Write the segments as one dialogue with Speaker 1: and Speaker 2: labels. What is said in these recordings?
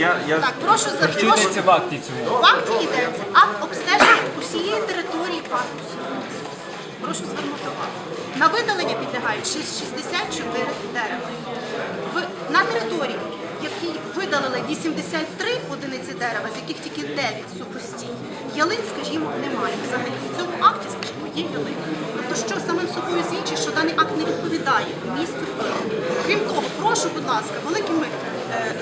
Speaker 1: Я, я...
Speaker 2: Так, прошу за
Speaker 3: Що
Speaker 2: прошу.
Speaker 3: йдеться в акті цьому?
Speaker 2: В акті йдеться акт обстеження усієї території парку. Прошу звернути увагу. На видалення підлягають шість- 64 дерева. В, на території, якій видалили 83 одиниці дерева, з яких тільки 9 сухості, ялин, скажімо, немає. Взагалі в цьому акті, скажімо, є ялин. Тобто, що самим собою свідчить, що даний акт не відповідає місту. Крім того, прошу, будь ласка, великими е,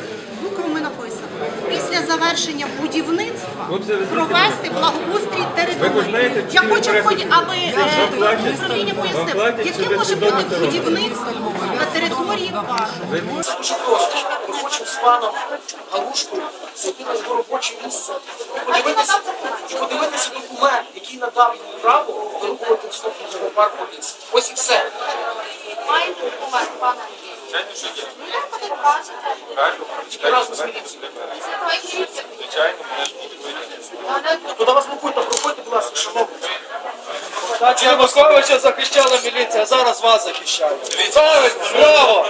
Speaker 2: буквами написано. Після завершення будівництва провести благоустрій території. Я хочу, аби е, управління пояснив, яке може бути будівництво на території парку.
Speaker 4: Дуже просто. Ми хочемо з паном Галушкою зайти на робоче місце і подивитися, подивитися документ, який надав йому право вирубувати в Софійському парку ліс. Ось і все.
Speaker 2: Маєте документ, пане
Speaker 1: Звичайно, що є.
Speaker 4: Тільки разом
Speaker 1: звичайно, мене ж будуть витягнути.
Speaker 4: Куди вас блокують, то проходьте, будь ласка, шановні.
Speaker 5: Так, Януковича захищала міліція, а зараз вас захищає. Правильно, браво!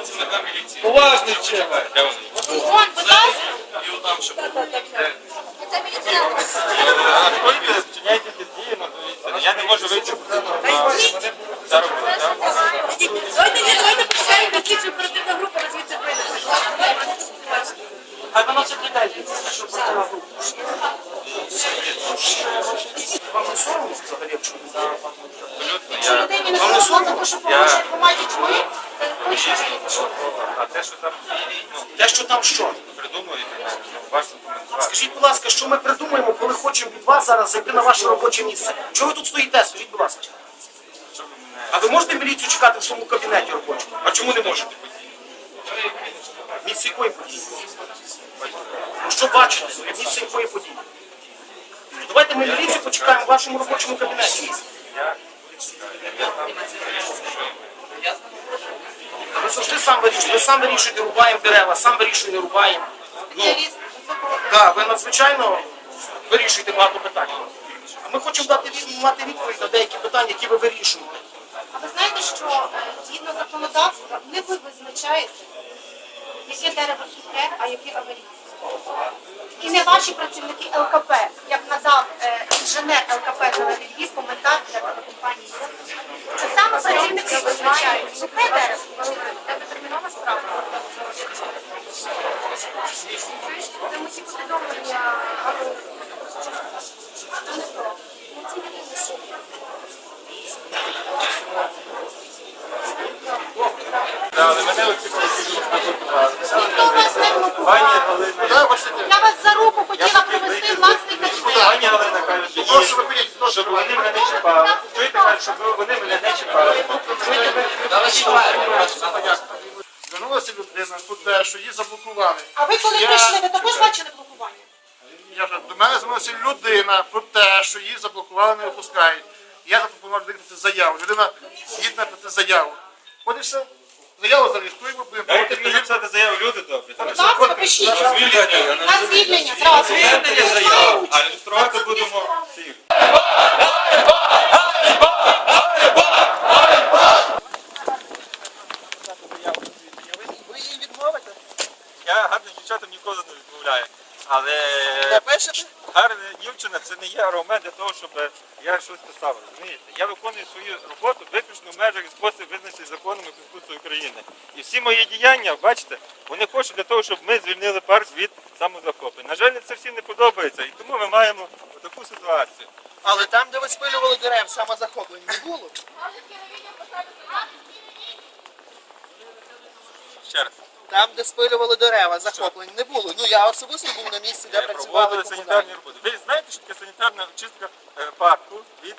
Speaker 5: Поважний вчинок.
Speaker 2: Вон, будь ласка.
Speaker 1: А ходьте, вчиняйте якісь дії, ну, дивіться, я не можу вийти. Зараз буде, так?
Speaker 6: Давайте, ні, давайте почекаємо, слідчу оперативна група розвідці прийде.
Speaker 4: Що нас. Вам не соромно взагалі, якщо ви зараз вам
Speaker 1: Абсолютно. Я...
Speaker 2: Людині не соромно, тому що
Speaker 1: Я-
Speaker 2: порушує громаді. Це точно що
Speaker 1: А те, що там,
Speaker 4: Те, що там що?
Speaker 1: придумуєте, ну.
Speaker 4: Скажіть, будь ласка, що ми придумаємо, коли хочемо від вас зараз зайти на ваше робоче місце? Чого ви тут стоїте? Скажіть, будь ласка. А ви можете міліцію чекати в своєму кабінеті робочому? А чому не можете? Місце якої події? Ну що бачите? Місце якої події? Ну, Давайте ми міліцію почекаємо в вашому робочому кабінеті. Ви завжди сам вирішуєте. Ви сам вирішуєте, рубаємо дерева, сам вирішує, не рубаємо. Ну, так, ви надзвичайно вирішуєте багато питань. А ми хочемо дати від- мати відповідь на деякі питання, які ви вирішуєте.
Speaker 2: А ви знаєте, що е, згідно законодавства не ви визначаєте, яке дерево сухе, а яке аварійне. І не ваші працівники ЛКП, як надав е, інженер ЛКП Зелений коментар для компанії. Це саме працівники визначають сухе дерево, це детермінована справа. Це усі повідомлення.
Speaker 1: Да, але мене оці
Speaker 2: Я вас за руку хотіла привести власний кабінет.
Speaker 1: пані Галина каже, що щоб вони мене не чіпали. Чуєте, каже, щоб вони мене не чіпали.
Speaker 7: Звернулася людина про те, що її заблокували.
Speaker 2: А ви коли прийшли, ви також бачили блокування?
Speaker 7: Я вже до мене звернулася людина про те, що її заблокували, не випускають. Я запропонував написати заяву. Людина згідна написати заяву. От і все. Заяву зареєструємо, будемо
Speaker 1: Дайте мені написати заяву, люди добрі.
Speaker 2: Будь ласка, пишіть.
Speaker 1: Звільнення.
Speaker 2: На звільнення зразу.
Speaker 1: Звільнення заяву, а ілюструвати будемо всіх.
Speaker 5: Ви її відмовите?
Speaker 1: Я гарним дівчатам ніколи не відмовляю. Але
Speaker 5: Напишете?
Speaker 1: Гарна дівчина це не є аргумент для того, щоб я щось писав. Розумієте? Я виконую свою роботу виключно в межах і спосіб визначений законом і Конституцією України. І всі мої діяння, бачите, вони хочуть для того, щоб ми звільнили парк від самозахоплення. На жаль, це всім не подобається, і тому ми маємо таку ситуацію.
Speaker 5: Але там, де ви спилювали дерев, самозахоплень не було.
Speaker 1: Ще раз.
Speaker 5: Там, де спилювали дерева, захоплень не було. Ну я особисто був на місці, де
Speaker 1: Ми
Speaker 5: працювали
Speaker 1: проводили
Speaker 5: комунальні.
Speaker 1: санітарні роботи. Ви знаєте, що таке санітарна чистка е, парку від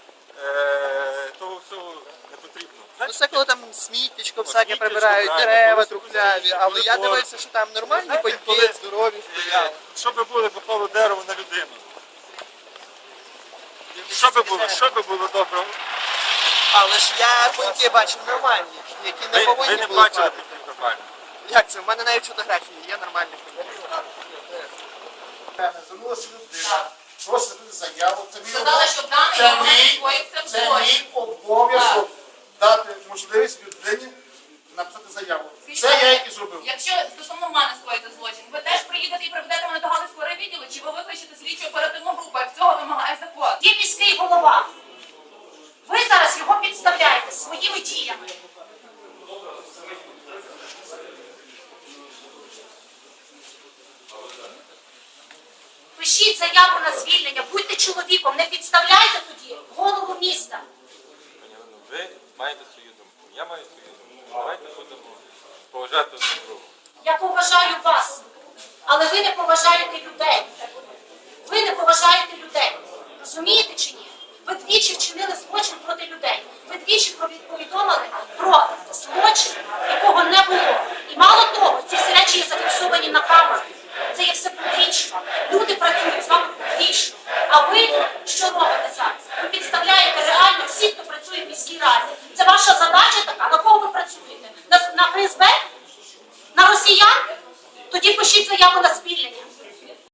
Speaker 1: е, того всього непотрібного?
Speaker 5: Ну
Speaker 1: Знаєте,
Speaker 5: це коли там сміттячко всяке
Speaker 1: сміттячко,
Speaker 5: прибирають,
Speaker 1: правильно,
Speaker 5: дерева
Speaker 1: коли
Speaker 5: трухляві, але я
Speaker 1: коли
Speaker 5: дивився, що там нормальні
Speaker 1: Знаєте,
Speaker 5: пеньки,
Speaker 1: коли-
Speaker 5: здорові
Speaker 1: Е,
Speaker 5: стояли.
Speaker 1: Що би було, впало дерево на людину? Що би було? Що би було доброго?
Speaker 5: Але ж я пеньки бачив нормальні, які не
Speaker 1: Ви, ви не
Speaker 5: були
Speaker 1: бачили
Speaker 5: падати.
Speaker 1: таких нормально.
Speaker 5: Як це? У мене навіть фотографії є нормальні.
Speaker 7: Звернулася людина, просить заяву. Це мій
Speaker 6: Сказали, що даний момент
Speaker 7: мій- Це
Speaker 6: злочин.
Speaker 7: мій обов'язок дати можливість людині написати заяву. Це я і зробив.
Speaker 6: Якщо стосовно мене скоїти злочин, ви теж приїдете і приведете мене до Галицького райвідділу, чи ви викличете слідчу оперативну групу, як цього вимагає закон?
Speaker 2: Є міський голова. Ви зараз його підставляєте своїми діями. Пишіть заяву на звільнення, будьте чоловіком, не підставляйте тоді голову міста.
Speaker 1: Пані Олено, ви маєте свою думку, я маю свою думку. Давайте будемо поважати один другого.
Speaker 2: Я поважаю вас, але ви не поважаєте людей. Ви не поважаєте людей. Розумієте чи ні? Ви двічі вчинили злочин проти людей. Ви двічі повідомили про злочин, якого не було. І мало того, ці всі речі є зафіксовані на камеру. Це є все публічно. Люди працюють з вами публічно. А ви що робите зараз? Ви підставляєте реально всіх, хто працює в міській раді. Це ваша задача